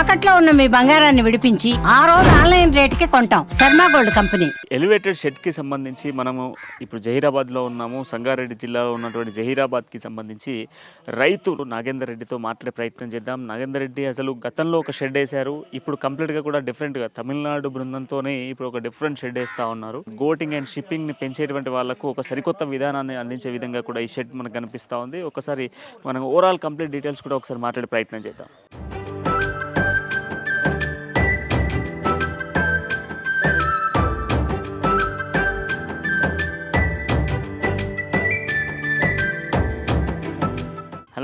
తాకట్లో ఉన్న మీ బంగారాన్ని విడిపించి ఆ రోజు ఆన్లైన్ రేటుకి కొంటాం. Sharma gold company. ఎలివేటెడ్ షెడ్కి సంబంధించి మనము ఇప్పుడు జహీరాబాద్లో ఉన్నాము సంగారెడ్డి జిల్లాలో ఉన్నటువంటి జహీరాబాద్కి సంబంధించి రైతు నాగేందర్ రెడ్డితో మాట్లాడే ప్రయత్నం చేద్దాం. నాగేందర్ రెడ్డి అసలు గతంలో ఒక షెడ్ వేశారు ఇప్పుడు కంప్లీట్గా కూడా డిఫరెంట్గా తమిళనాడు బృందంతోనే ఇప్పుడు ఒక డిఫరెంట్ షెడ్ వేస్తూ ఉన్నారు. గోటింగ్ అండ్ షిప్పింగ్ని పెంచేటువంటి వాళ్ళకు ఒక సరికొత్త విధానాన్ని అందించే విధంగా కూడా ఈ షెడ్ మనకు కనిపిస్తూ ఉంది. ఒకసారి మనం ఓవరాల్ కంప్లీట్ డీటెయిల్స్ కూడా ఒకసారి మాట్లాడే ప్రయత్నం చేద్దాం.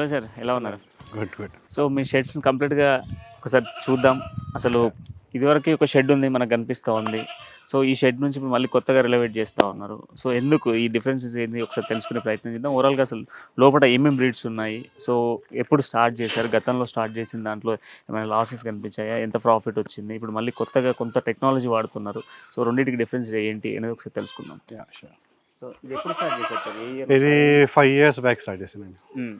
హలో సార్ ఎలా ఉన్నారు? Good good. సో మీ షెడ్స్ని కంప్లీట్గా ఒకసారి చూద్దాం. అసలు ఇదివరకు ఒక షెడ్ ఉంది మనకు కనిపిస్తూ ఉంది. సో ఈ షెడ్ నుంచి ఇప్పుడు మళ్ళీ కొత్తగా రిలవేట్ చేస్తూ ఉన్నారు. సో ఎందుకు ఈ డిఫరెన్సెస్ ఏంది? ఒకసారి తెలుసుకునే ప్రయత్నం చేద్దాం. ఓవరాల్గా అసలు లోపల ఏమేమి బ్రీడ్స్ ఉన్నాయి? సో ఎప్పుడు స్టార్ట్ చేశారు? గతంలో స్టార్ట్ చేసిన దాంట్లో ఏమైనా లాసెస్ కనిపించాయా? ఎంత ప్రాఫిట్ వచ్చింది? ఇప్పుడు మళ్ళీ కొత్తగా కొంత టెక్నాలజీ వాడుతున్నారు. సో రెండింటికి డిఫరెన్స్ ఏంటి అనేది ఒకసారి తెలుసుకుందాం. సో ఇది ఎప్పుడు స్టార్ట్ చేశారు ఇది five years back start hmm.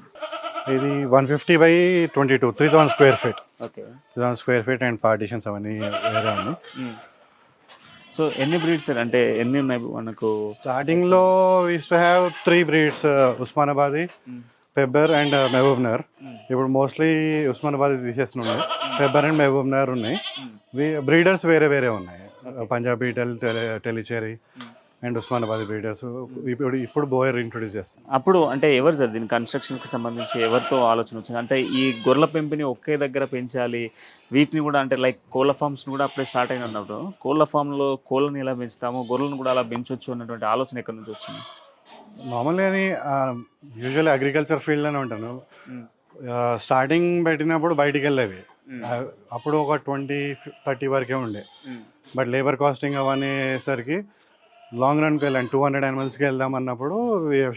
ఇది one fifty by twenty two three thousand square feet okay three thousand square feet and partitions అవన్నీ వేరే ఉన్నాయి సో ఎన్ని బ్రీడ్స్ అంటే ఎన్ని ఉన్నాయి మనకు? స్టార్టింగ్లో used to have three breeds Osmanabadi Pebbar and Mahabubnagar ఇప్పుడు మోస్ట్లీ ఉస్మానాబాద్ తీసేస్తున్నాయి పెబ్బర్ అండ్ మహబూబ్నగర్ ఉన్నాయి. బ్రీడర్స్ వేరే వేరే ఉన్నాయి. పంజాబీ టెల్ టెలిచేరి అండ్ ఉస్మానాబాద్ బ్రీడర్స్ ఇప్పుడు ఇప్పుడు బోయర్ ఇంట్రొడ్యూస్ చేస్తాం అప్పుడు అంటే ఎవరు సార్ దీని కన్స్ట్రక్షన్కి సంబంధించి ఎవరితో ఆలోచన వచ్చింది? అంటే ఈ గొర్రెల పెంపుని ఒకే దగ్గర పెంచాలి వీటిని కూడా అంటే లైక్ కోళ్ళ ఫార్మ్స్ కూడా అప్పుడే స్టార్ట్ అయిన అన్నప్పుడు కోళ్ళ ఫామ్లో కోళ్ళని ఎలా పెంచుతాము గొర్రెలను కూడా అలా పెంచొచ్చు అన్నటువంటి ఆలోచన ఎక్కడి నుంచి వచ్చింది? నార్మల్గా అది యూజువల్లీ అగ్రికల్చర్ ఫీల్డ్లోనే ఉంటాను. స్టార్టింగ్ పెట్టినప్పుడు బయటికి వెళ్ళేవి ఆ, అప్పుడు ఒక ట్వంటీ థర్టీ వరకే ఉండే. బట్ లేబర్ కాస్టింగ్ అవన్నీ సరికి లాంగ్ రన్కి వెళ్ళాను. టూ హండ్రెడ్ యానిమల్స్కి వెళ్దాం అన్నప్పుడు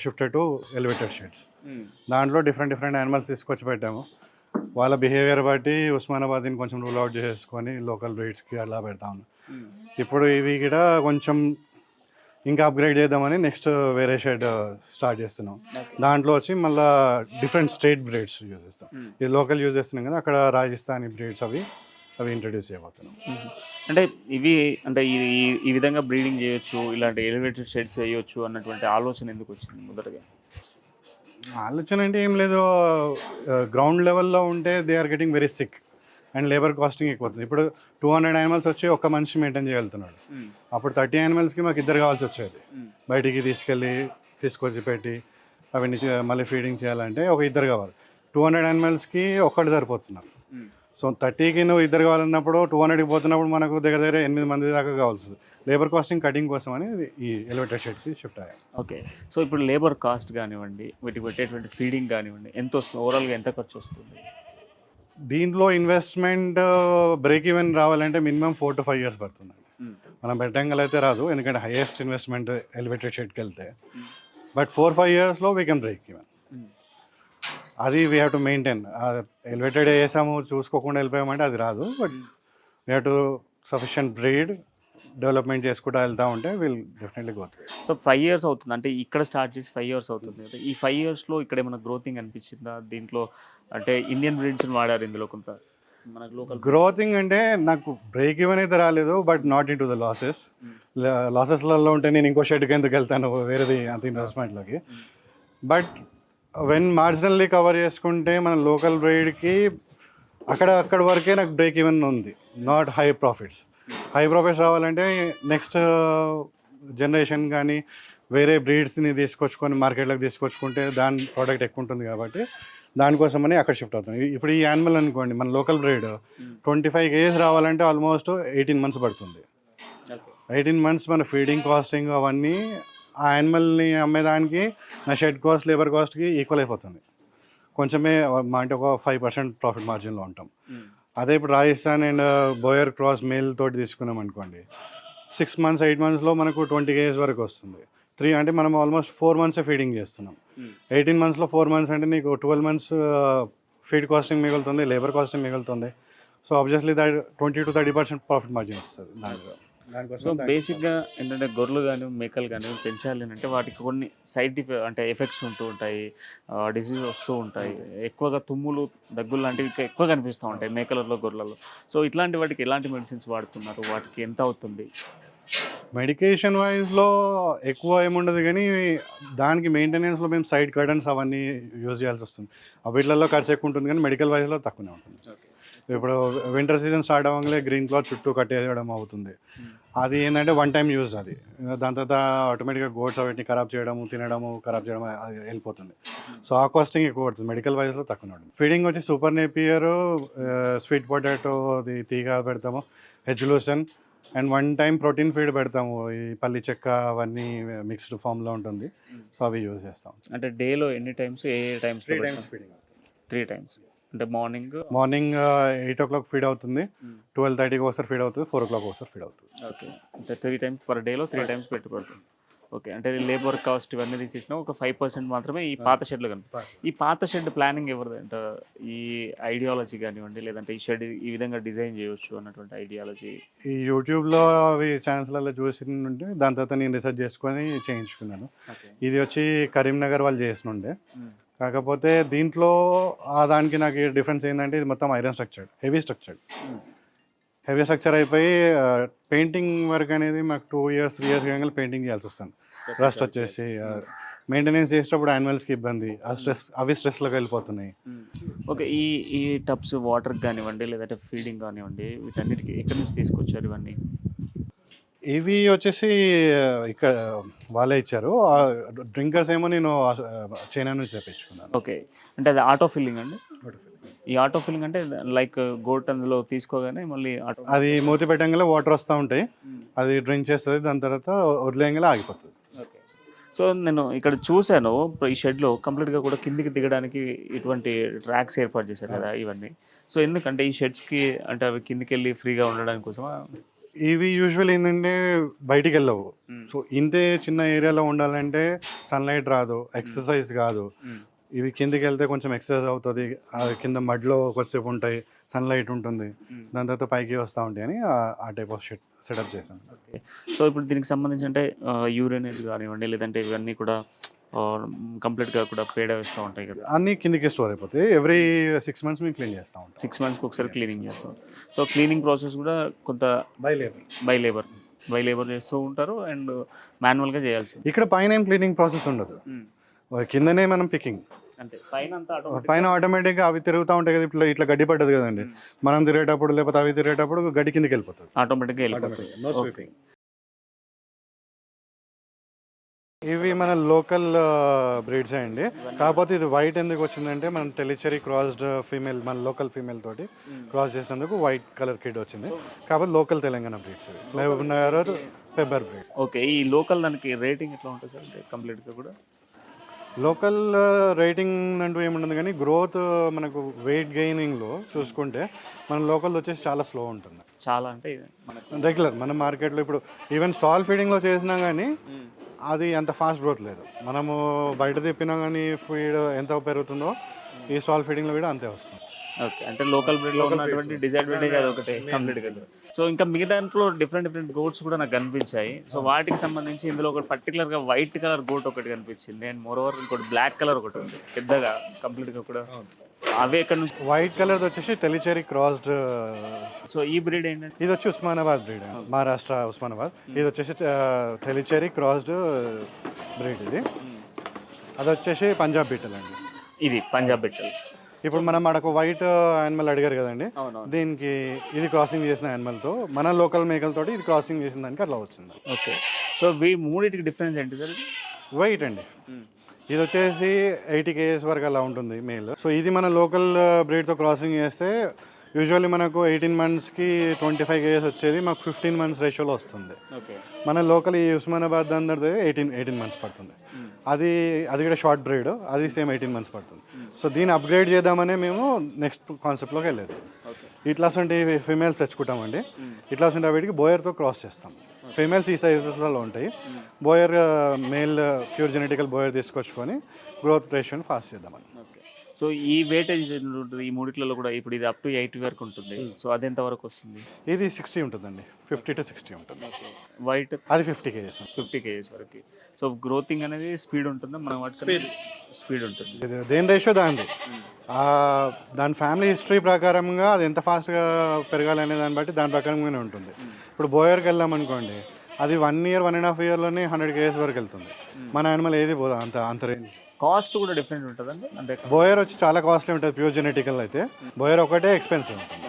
షిఫ్టెడ్ టు ఎలివేటెడ్ షెడ్స్ దాంట్లో డిఫరెంట్ డిఫరెంట్ యానిమల్స్ తీసుకొచ్చి పెట్టాము. వాళ్ళ బిహేవియర్ బట్టి ఉస్మానాబాద్ని కొంచెం రూల్ అవుట్ చేసుకొని లోకల్ బ్రీడ్స్కి అలా పెడతాము ఇప్పుడు ఇవి కూడా కొంచెం ఇంకా అప్గ్రేడ్ చేద్దామని నెక్స్ట్ వేరే షెడ్ స్టార్ట్ చేస్తున్నాం. దాంట్లో వచ్చి మళ్ళీ డిఫరెంట్ స్టేట్ బ్రీడ్స్ యూజ్ చేస్తాం. ఇది లోకల్ యూజ్ చేస్తున్నాం కదా అక్కడ రాజస్థానీ బ్రీడ్స్ అవి. అవి ఇంట్రడ్యూస్ చేయబోతున్నాం అంటే ఇవి అంటే ఈ విధంగా బ్రీడింగ్ చేయొచ్చు ఇలాంటి ఎలివేటెడ్ షెడ్స్ వేయొచ్చు అన్నటువంటి ఆలోచన ఎందుకు వచ్చింది మొదటగా? ఆలోచన అంటే ఏం లేదు గ్రౌండ్ లెవెల్లో ఉంటే they are getting very sick and labour costing ఎక్కువ అవుతుంది. ఇప్పుడు టూ హండ్రెడ్ యానిమల్స్ వచ్చి ఒక్క మనిషి మెయింటైన్ చేయగలుగుతున్నాడు. అప్పుడు థర్టీ యానిమల్స్కి మాకు ఇద్దరు కావాల్సి వచ్చేది. బయటికి తీసుకెళ్ళి తీసుకొచ్చి పెట్టి అవన్నీ మళ్ళీ ఫీడింగ్ చేయాలంటే ఒక ఇద్దరు కావాలి. టూ హండ్రెడ్ యానిమల్స్కి ఒక్కటి సరిపోతున్నారు. సో థర్టీకి నువ్వు ఇద్దరు కావాలన్నప్పుడు టూ హండ్రెడ్కి పోతున్నప్పుడు మనకు దగ్గర దగ్గర ఎనిమిది మంది దాకా కావాల్సి లేబర్ కాస్టింగ్ కటింగ్ కోసం అని ఈ ఎలివేటర్ షెడ్కి షిఫ్ట్ అయ్యాం. ఓకే. సో ఇప్పుడు లేబర్ కాస్ట్ కానివ్వండి వీటికి పెట్టేటువంటి ఫీడింగ్ కానివ్వండి ఎంత వస్తుంది? ఓవరాల్గా ఎంత ఖర్చు వస్తుంది? దీంట్లో ఇన్వెస్ట్మెంట్ బ్రేక్ ఈవెన్ రావాలంటే minimum four to five years పడుతుంది. మనం పెట్టంగల్ అయితే రాదు ఎందుకంటే హైయెస్ట్ ఇన్వెస్ట్మెంట్ ఎలివేటెడ్ షెడ్కి వెళ్తే. బట్ ఫోర్ ఫైవ్ ఇయర్స్లో వీ కెన్ బ్రేక్ ఈవెన్ అది we have to maintain elevated వేసాము చూసుకోకుండా వెళ్ళిపోయామంటే అది రాదు but we have to sufficient breed development చేసుకుంటూ వెళ్తా ఉంటే will definitely go so five years అవుతుంది. అంటే ఇక్కడ స్టార్ట్ చేసి ఫైవ్ ఇయర్స్ అవుతుంది. కదా ఈ ఫైవ్ ఇయర్స్లో ఇక్కడ ఏమైనా గ్రోతింగ్ అనిపించిందా దీంట్లో అంటే ఇండియన్ బ్రీడ్స్ వాడారు ఇందులో కొంత? మనకు లోకల్ గ్రోతింగ్ అంటే నాకు బ్రేక్ ఈవెన్ అయితే రాలేదు but not into the losses లాసెస్లలో ఉంటే నేను ఇంకో షెడ్కి ఎందుకు వెళ్తాను వేరేది అంత ఇన్వెస్ట్మెంట్లోకి బట్ వెన్ మార్జినల్లీ కవర్ చేసుకుంటే మన లోకల్ బ్రైడ్కి అక్కడ అక్కడ వరకే నాకు బ్రేక్ ఈవెన్ ఉంది. Not high profits high profits రావాలంటే నెక్స్ట్ జనరేషన్ కానీ వేరే బ్రీడ్స్ని తీసుకొచ్చుకొని మార్కెట్లోకి తీసుకొచ్చుకుంటే దాని ప్రోడక్ట్ ఎక్కువ ఉంటుంది కాబట్టి దానికోసమని అక్కడ షిఫ్ట్ అవుతుంది ఇప్పుడు ఈ యానిమల్ అనుకోండి మన local breed twenty five KGs రావాలంటే ఆల్మోస్ట్ ఎయిటీన్ మంత్స్ పడుతుంది. ఎయిటీన్ మంత్స్ మన ఫీడింగ్ కాస్టింగ్ అవన్నీ ఆ యానిమల్ని అమ్మేదానికి నా షెడ్ కాస్ట్ లేబర్ కాస్ట్కి ఈక్వల్ అయిపోతుంది. కొంచెమే మా అంటే ఒక ఫైవ్ పర్సెంట్ ప్రాఫిట్ మార్జిన్లో ఉంటాం. అదే ఇప్పుడు Rajasthan and Boer cross male తోటి తీసుకున్నాం అనుకోండి. సిక్స్ మంత్స్ ఎయిట్ మంత్స్లో మనకు ట్వంటీ కేజీస్ వరకు వస్తుంది. త్రీ అంటే మనం ఆల్మోస్ట్ ఫోర్ మంత్సే ఫీడింగ్ చేస్తున్నాం. ఎయిటీన్ మంత్స్లో ఫోర్ మంత్స్ అంటే నీకు ట్వెల్వ్ మంత్స్ ఫీడ్ కాస్టింగ్ మిగులుతుంది లేబర్ కాస్టింగ్ మిగులుతుంది. So obviously that twenty to thirty percent profit margin వస్తుంది దాంట్లో సో బేసిక్గా ఏంటంటే గొర్రెలు కానీ మేకలు కానీ పెంచాలి అంటే వాటికి కొన్ని సైడ్ అంటే ఎఫెక్ట్స్ ఉంటూ ఉంటాయి. డిసీజ్ వస్తూ ఉంటాయి. ఎక్కువగా తుమ్ములు దగ్గులు లాంటివి ఎక్కువ కనిపిస్తూ ఉంటాయి మేకలలో గొర్రెలలో. సో ఇట్లాంటి వాటికి ఎలాంటి మెడిసిన్స్ వాడుతున్నారు? వాటికి ఎంత అవుతుంది? మెడికేషన్ వైజ్లో ఎక్కువ ఏముండదు కానీ దానికి మెయింటెనెన్స్లో మేము సైడ్ కర్టన్స్ అవన్నీ యూజ్ చేయాల్సి వస్తుంది. ఆ వీటిలలో ఖర్చు ఎక్కువ ఉంటుంది కానీ మెడికల్ వైజ్లో తక్కువనే ఉంటుంది. ఇప్పుడు వింటర్ సీజన్ స్టార్ట్ అవ్వగానే గ్రీన్ క్లాత్ చుట్టూ కట్టేయడం అవుతుంది. అది ఏంటంటే వన్ టైం యూజ్ అది. దాని తర్వాత ఆటోమేటిక్గా గోడ్స్ వాటిని ఖరాబ్ చేయడము తినడము ఖరాబ్ చేయడం అది వెళ్ళిపోతుంది. సో ఆ కాస్టింగ్ ఎక్కువ పడుతుంది. మెడికల్ వైజ్లో తక్కువ ఉంటుంది ఫీడింగ్ వచ్చి సూపర్ నేపియర్ స్వీట్ పొటాటో అది తీగ పెడతాము హెజ్లూసన్ and one time protein feed పెడతాము. ఈ పల్లి చెక్క అవన్నీ మిక్స్డ్ ఫామ్లో ఉంటుంది. సో అవి యూజ్ చేస్తాం. అంటే డేలో ఎన్ని టైమ్స్ ఏ టైమ్స్ ఫీడింగ్ త్రీ టైమ్స్ అంటే morning morning eight o'clock feed అవుతుంది. ట్వెల్వ్ థర్టీకి ఒకసారి ఫీడ్ అవుతుంది ఫోర్ ఓ క్లాక్ ఒకసారి ఫీడ్ అవుతుంది. ఓకే. అంటే త్రీ టైమ్స్ పర్ డేలో త్రీ టైమ్స్ పెట్టుబడుతుంది. ఓకే. అంటే లేబర్ కాస్ట్ ఇవన్నీ తీసేసిన ఒక ఫైవ్ పర్సెంట్ మాత్రమే ఈ పాత షెడ్లు కానీ ఈ పాత షెడ్ ప్లానింగ్ ఎవరిది అంటే? ఈ ఐడియాలజీ కానివ్వండి లేదంటే ఈ షెడ్ ఈ విధంగా డిజైన్ చేయొచ్చు అన్నటువంటి ఐడియాలజీ. ఈ యూట్యూబ్లో అవి ఛానల్స్లలో చూసి ఉంటే దాని తర్వాత నేను రీసెర్చ్ చేసుకొని చేయించుకున్నాను. ఇది వచ్చి కరీంనగర్ వాళ్ళు చేసినుండే. కాకపోతే దీంట్లో ఆ దానికి నాకు డిఫరెన్స్ ఏంటంటే ఇది మొత్తం iron structure heavy structure. Heavy structure అయిపోయి పెయింటింగ్ వర్క్ అనేది మాకు టూ ఇయర్స్ త్రీ ఇయర్స్ కాగానే పెయింటింగ్ చేయాల్సి వస్తుంది. రస్ట్ వచ్చేసి మెయింటెనెన్స్ చేసేటప్పుడు యాన్యువల్స్కి ఇబ్బంది ఆ స్ట్రెస్ అవి స్ట్రెస్లోకి వెళ్ళిపోతున్నాయి. ఓకే ఈ ఈ టబ్స్ వాటర్ కానివ్వండి లేదంటే ఫీడింగ్ కానివ్వండి వీటన్నిటికి ఎక్కడి నుంచి తీసుకొచ్చారు ఇవన్నీ? ఇవి వచ్చేసి ఇక్కడ వాళ్ళే ఇచ్చారు. డ్రింకర్స్ ఏమో నేను చైనా నుంచి తెప్పించుకున్నాను. ఓకే. అంటే అది ఆటో ఫిల్లింగ్ అండి? ఈ ఆటో ఫిల్లింగ్ అంటే లైక్ గోట్ అందులో తీసుకోగానే మళ్ళీ ఆటో అది మూతి పెట్టంగానే వాటర్ వస్తూ ఉంటాయి. అది డ్రింక్ చేస్తుంది దాని తర్వాత వదిలేయంగానే ఆగిపోతుంది. ఓకే. సో నేను ఇక్కడ చూశాను ఈ షెడ్లో కంప్లీట్గా కూడా కిందికి దిగడానికి ఇటువంటి ట్రాక్స్ ఏర్పాటు చేశారు కదా ఇవన్నీ. సో ఎందుకంటే ఈ షెడ్స్కి అంటే అవి కిందికి వెళ్ళి ఫ్రీగా ఉండడానికి కోసమా? ఇవి యూజువల్ ఏంటంటే బయటికి వెళ్ళవు. సో ఇంతే చిన్న ఏరియాలో ఉండాలంటే సన్లైట్ రాదు ఎక్సర్సైజ్ కాదు. ఇవి కిందికి వెళ్తే కొంచెం ఎక్సర్సైజ్ అవుతుంది కింద మడ్లో కొద్దిసేపు ఉంటాయి సన్లైట్ ఉంటుంది. దాని తర్వాత పైకి వస్తూ ఉంటాయి అని ఆ- టైప్ ఆఫ్ షెట్ సెటప్ చేశాను ఓకే సో ఇప్పుడు దీనికి సంబంధించి అంటే యూరినేట్ కానివ్వండి లేదంటే ఇవన్నీ కూడా కంప్లీట్గా కూడా పేడ వేస్తూ ఉంటాయి కదా. అన్నీ కిందికి స్టోర్ అయిపోతాయి. ఎవ్రీ సిక్స్ మంత్స్ మేము క్లీన్ చేస్తూ ఉంటాం. సిక్స్ మంత్స్కి ఒకసారి క్లీనింగ్ చేస్తాం. సో క్లీనింగ్ ప్రాసెస్ కూడా కొంత by labour. By labour. By labour చేస్తూ ఉంటారు అండ్ మాన్యువల్గా చేయాల్సి ఇక్కడ పైన ఏం క్లీనింగ్ ప్రాసెస్ ఉండదు. కిందనే మనం పికింగ్. పైన ఆటోమేటిక్గా అవి తిరుగుతూ ఉంటాయి కదా ఇట్లా ఇట్లా గడ్డి పడ్డది కదండి. మనం తిరిగేటప్పుడు లేకపోతే అవి తిరిగేటప్పుడు గడ్డి కిందకి వెళ్ళిపోతుంది. ఆటోమేటిక్గా వెళ్ళిపోతుంది. ఇవి మన లోకల్ బ్రీడ్స్ అండి. కాకపోతే ఇది వైట్ ఎందుకు వచ్చిందంటే మనం టెలిచరీ క్రాస్డ్ ఫీమేల్ మన లోకల్ ఫీమేల్ తోటి క్రాస్ చేసినందుకు వైట్ కలర్ కిడ్ వచ్చింది. కాకపోతే local Telangana breeds Mahabub Nagar Pebbair breed. Okay ఈ లోకల్ దానికి రేటింగ్ ఎట్లా ఉంటుంది సార్? అంటే కంప్లీట్గా కూడా? లోకల్ రేటింగ్ అంటూ ఏముండదు కానీ గ్రోత్ మనకు వెయిట్ గెయినింగ్లో చూసుకుంటే మన లోకల్ వచ్చేసి చాలా స్లో ఉంటుంది. చాలా అంటే రెగ్యులర్ మన మార్కెట్లో ఇప్పుడు ఈవెన్ స్టాల్ ఫీడింగ్లో చేసినా కానీ అది అంత ఫాస్ట్ గ్రోత్ లేదు. మనము బయట తిప్పినా కానీ ఫీడ్ ఎంత పెరుగుతుందో ఈ స్టాల్ ఫీడింగ్లో కూడా అంతే వస్తుంది. ఓకే. అంటే లోకల్ బ్రీడ్లో ఉన్నటువంటి డిసడ్వాంటేజ్ అది ఒకటే కంప్లీట్గా సో ఇంకా మిగతా దాంట్లో డిఫరెంట్ డిఫరెంట్ గోట్స్ కూడా నాకు కనిపించాయి. సో వాటికి సంబంధించి ఇందులో ఒకటి పర్టికులర్గా వైట్ కలర్ గోట్ ఒకటి కనిపించింది. అండ్ మోర్ ఓవర్ ఇంకోటి బ్లాక్ కలర్ ఒకటి ఉంది. పెద్దగా కంప్లీట్గా కూడా. అవే ఎక్కడ నుంచి వైట్ కలర్ వచ్చేసి టెలిచెరీ క్రాస్డ్ సో ఈ బ్రీడ్ ఏంటంటే ఇది వచ్చి ఉస్మానాబాద్ బ్రీడ్ మహారాష్ట్ర ఉస్మానాబాద్. ఇది వచ్చేసి టెలిచెరీ క్రాస్డ్ బ్రీడ్ ఇది. అది వచ్చేసి పంజాబ్ బీటల్ అండి. ఇది పంజాబ్ బెట్టల్ ఇప్పుడు మనం మనకు వైట్ యానిమల్ అడిగారు కదండి. దీనికి ఇది క్రాసింగ్ చేసిన యానిమల్తో మన లోకల్ మేకలతోటి ఇది క్రాసింగ్ చేసిన దానికి అట్లా వచ్చింది. ఓకే. సో వీ మూడింటికి డిఫరెన్స్ ఏంటి సార్? వెయిట్ అండి. ఇది వచ్చేసి ఎయిటీ కేజెస్ వరకు అలా ఉంటుంది మేల్ సో ఇది మన లోకల్ బ్రీడ్తో క్రాసింగ్ చేస్తే యూజువల్లీ మనకు ఎయిటీన్ మంత్స్కి ట్వంటీ ఫైవ్ కేజెస్ వచ్చేది మాకు ఫిఫ్టీన్ మంత్స్ రేషియోలో వస్తుంది. మన లోకల్ ఈ ఉస్మానాబాద్ అందరిది ఎయిటీన్ ఎయిటీన్ మంత్స్ పడుతుంది. అది అది కూడా షార్ట్ బ్రీడ్ అది సేమ్ ఎయిటీన్ మంత్స్ పడుతుంది. సో దీన్ని అప్గ్రేడ్ చేద్దామనే మేము నెక్స్ట్ కాన్సెప్ట్లోకి వెళ్ళేది. ఓకే ఇట్లా ఫీమేల్స్ తెచ్చుకుంటామండి. ఇట్లా వీటికి బోయర్తో క్రాస్ చేస్తాం. ఫీమేల్స్ ఈ సైజెస్లలో ఉంటాయి. Boer male pure genetical Boer తీసుకొచ్చుకొని గ్రోత్ రేషియోని ఫాస్ట్ చేద్దామని. ఓకే సో ఈ వేటేజ్ ఉంటుంది ఈ మూడిట్లలో కూడా ఇప్పుడు ఇది అప్ టు ఎయిట్ వరకు ఉంటుంది. సో అది ఎంత వరకు వస్తుంది? ఇది సిక్స్టీ ఉంటుందండి. ఫిఫ్టీ టు సిక్స్టీ ఉంటుంది. వైట్ అది ఫిఫ్టీ కేజెస్ ఫిఫ్టీ కేజీస్ వరకు. సో గ్రోతింగ్ అనేది స్పీడ్ ఉంటుందా. మనం వాటి స్పీడ్ ఉంటుంది. దేని రేషియో దానిది? ఆ, దాని ఫ్యామిలీ హిస్టరీ ప్రకారంగా అది ఎంత ఫాస్ట్గా పెరగాలి అనే దాన్ని బట్టి దాని ప్రకారంగానే ఉంటుంది. ఇప్పుడు బోయర్కి వెళ్ళాం అనుకోండి అది one year one and half ఇయర్లోనే hundred kgs వరకు వెళ్తుంది. మన యానిమల్ ఏది పోదు అంత అంత రేంజ్ కాస్ట్ కూడా డిఫరెంట్ ఉంటుందండి. అంటే బోయర్ వచ్చి చాలా కాస్ట్లీ ఉంటుంది ప్యూర్ జెనెటికల్ అయితే. బోయర్ ఒకటే ఎక్స్పెన్సివ్ ఉంటుంది.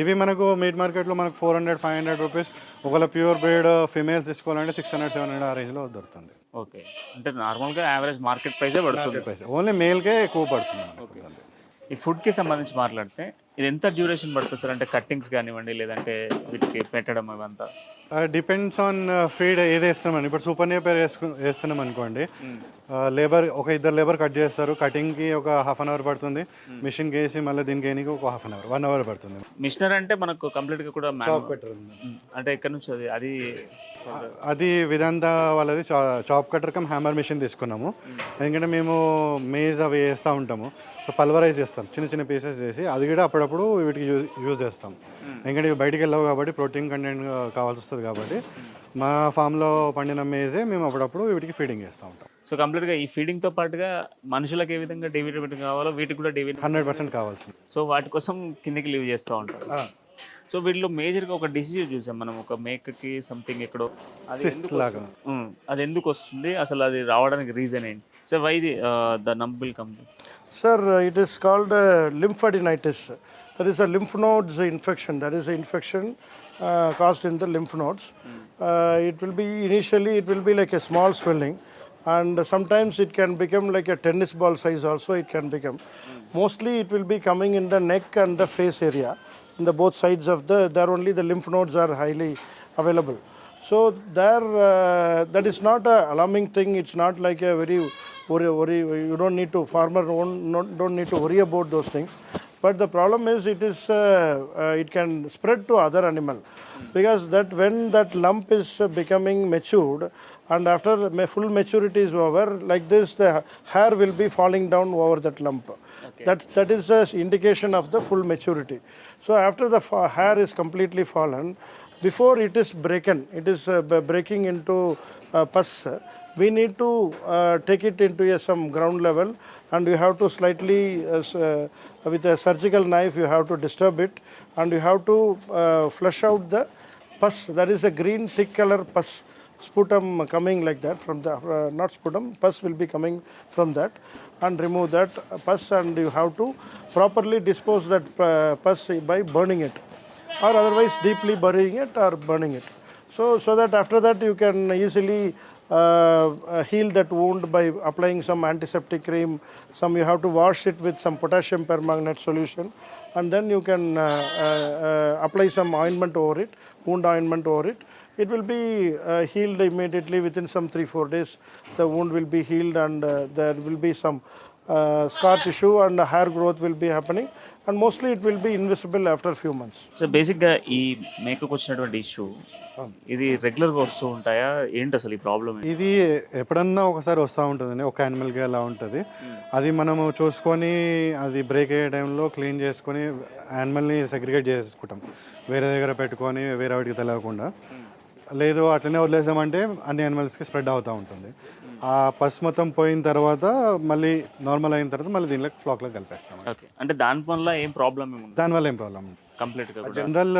ఇవి మనకు మీట్ మార్కెట్లో మనకు four hundred five hundred rupees ఒకవేళ ప్యూర్ బ్రీడ్ ఫిమేల్స్ తీసుకోవాలంటే సిక్స్ హండ్రెడ్ సెవెన్ హండ్రెడ్ ఆ రేంజ్లో దొరుకుతుంది. ఓకే. అంటే నార్మల్గా యావరేజ్ మార్కెట్ ప్రైసే పడుతుంది. ఓన్లీ మేల్కే ఎక్కువ పడుతుంది. ఈ ఫుడ్కి సంబంధించి మాట్లాడితే ఇది ఎంత డ్యూరేషన్ పడుతుంది సార్ అంటే కట్టింగ్స్ కానివ్వండి లేదంటే వీటికి పెట్టడం ఇవంతా డిపెండ్స్ ఆన్ ఫీడ్ ఏది వేస్తున్నామని. ఇప్పుడు సూపర్ నేపర్ వేసుకు వేస్తున్నాం అనుకోండి. లేబర్ ఒక ఇద్దరు లేబర్ కట్ చేస్తారు. కటింగ్కి ఒక హాఫ్ అన్ అవర్ పడుతుంది. మిషన్కి వేసి మళ్ళీ దీనికి వేయడానికి ఒక half an hour one hour పడుతుంది. మిషనర్ అంటే మనకు కంప్లీట్గా కూడా manual. పెట్టరు ఉమ్, అంటే ఎక్కడ నుంచి అది? అది అది విధాంత వాళ్ళది chop cutter cum hammer machine తీసుకున్నాము. ఎందుకంటే మేము మేజ్ అవి వేస్తూ ఉంటాము. సో పల్వరైజ్ చేస్తాం. చిన్న చిన్న పీసెస్ చేసి అది కూడా అప్పుడప్పుడు వీటికి యూజ్ యూజ్ చేస్తాం. ఎందుకంటే ఇవి బయటికి వెళ్ళావు కాబట్టి ప్రోటీన్ కంటెంట్ కావాల్సి వస్తుంది కాబట్టి మా ఫామ్లో పండిన మేజే మేము అప్పుడప్పుడు వీటికి ఫీడింగ్ చేస్తూ ఉంటాం. సో కంప్లీట్గా ఈ ఫీడింగ్తో పాటుగా మనుషులకు ఏ విధంగా డి విటమిన్ కావాలో వీటికి కూడా డి విటమిన్ హండ్రెడ్ పర్సెంట్ కావాల్సింది. సో వాటి కోసం కిందికి లీవ్ చేస్తూ ఉంటారు. సో వీటిలో మేజర్గా ఒక డిసీజ్ చూసాం మనం ఒక మేకకి సంథింగ్ ఎక్కడో అది సిస్ట్ ఎందుకు లాగా. అది ఎందుకు వస్తుంది? అసలు అది రావడానికి రీజన్ ఏంటి? So why the the నంబిల్ company Sir, uh, it is called That is a lymph nodes infection. That is an infection uh, caused in the lymph nodes. Uh, it will be initially it will be like a small swelling, and sometimes it can become like a tennis ball size. Also, it can become. Mostly, it will be coming in the neck and the face area. In the both sides of the there only the lymph nodes are highly available. So there, uh, that is not a alarming thing. It's not like a very worry. worry you don't need to farmer don't, don't need to worry about those things. But the problem is, it is uh, uh, it can spread to other animal, because that when that lump is uh, becoming matured, and after full maturity is over, like this, the hair will be falling down over that lump. That that is a indication of the full maturity. So after the hair is completely fallen, before it is broken, it is uh, breaking into uh, pus. We need to uh, take it into a, some ground level, and you have to slightly, uh, uh, with a surgical knife, you have to disturb it, and you have to uh, flush out the pus. That is a green thick color pus sputum coming like that from the uh, not sputum pus will be coming from that and remove that uh, pus and you have to properly dispose that uh, pus by burning it or otherwise deeply burying it or burning it so so that after that you can easily uh, heal that wound by applying some antiseptic cream. Some you have to wash it with some potassium permanganate solution. And then you can uh, uh, uh, apply some ointment over it wound ointment over it. It will be healed immediately within some three four days. The wound will be healed and there will be some uh, scar tissue and hair growth will be happening. And mostly it will be invisible after few months. So బేసిక్గా ఈ మేకకు వచ్చినటువంటి issue ఇది రెగ్యులర్గా వస్తూ ఉంటాయా? ఏంటి అసలు ఈ ప్రాబ్లమ్ ఇది ఎప్పుడన్నా ఒకసారి వస్తూ ఉంటుందండి. ఒక యానిమల్కి అలా ఉంటుంది. అది మనము చూసుకొని అది బ్రేక్ అయ్యే టైంలో క్లీన్ చేసుకొని యానిమల్ని సెగ్రిగేట్ చేసుకుంటాం. వేరే దగ్గర పెట్టుకొని వేరే వాటికి తెలియకుండా లేదు అట్లనే వదిలేసామంటే అన్ని యానిమల్స్కి స్ప్రెడ్ అవుతూ ఉంటుంది. ఆ పస్ మొత్తం పోయిన తర్వాత మళ్ళీ నార్మల్ అయిన తర్వాత మళ్ళీ దీనిలో ఫ్లాక్లో కలిపేస్తాం ఓకే అంటే దాని వల్ల ఏం ప్రాబ్లం ఏముంది దానివల్ల ఏం ప్రాబ్లం కంప్లీట్గా general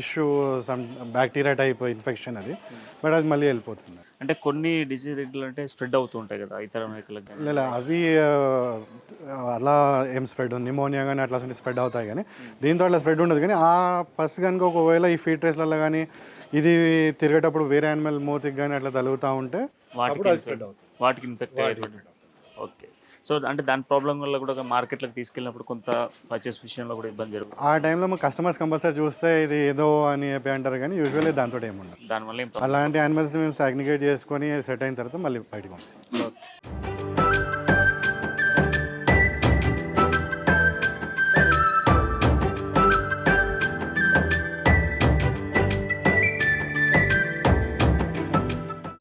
issue some bacteria type infection అది. బట్ అది మళ్ళీ వెళ్ళిపోతుంది. అంటే కొన్ని డిసీజ్ అంటే స్ప్రెడ్ అవుతూ ఉంటాయి కదా ఇతర లేదు అవి అలా ఏం స్ప్రెడ్ ఉంది నిమోనియా కానీ అట్లా స్ప్రెడ్ అవుతాయి కానీ దీంతో అట్లా స్ప్రెడ్ ఉండదు. కానీ ఆ పస్ కనుక ఒకవేళ ఈ ఫీడ్ ట్రేస్లలో కానీ ఇది తిరిగేటప్పుడు వేరే యానిమల్ మూతికి కానీ అట్లా తగులుతూ ఉంటే వాటికి. వాటికి ఇన్ఫెక్ట్ అయ్యేటువంటి ఓకే. సో అంటే దాని ప్రాబ్లం వల్ల కూడా మార్కెట్లోకి తీసుకెళ్ళినప్పుడు కొంత పర్చేస్ విషయంలో కూడా ఇబ్బంది జరుగుతుంది. ఆ టైంలో మా కస్టమర్స్ కంపల్సరీ చూస్తే ఇది ఏదో అని చెప్పి అంటారు కానీ యూజువల్లీ దాంతో ఏముండదు. దానివల్ల అలాంటి యానిమల్స్ని మేము సాగ్నికేట్ చేసుకొని సెట్ అయిన తర్వాత మళ్ళీ బయటకు పంపిస్తాం.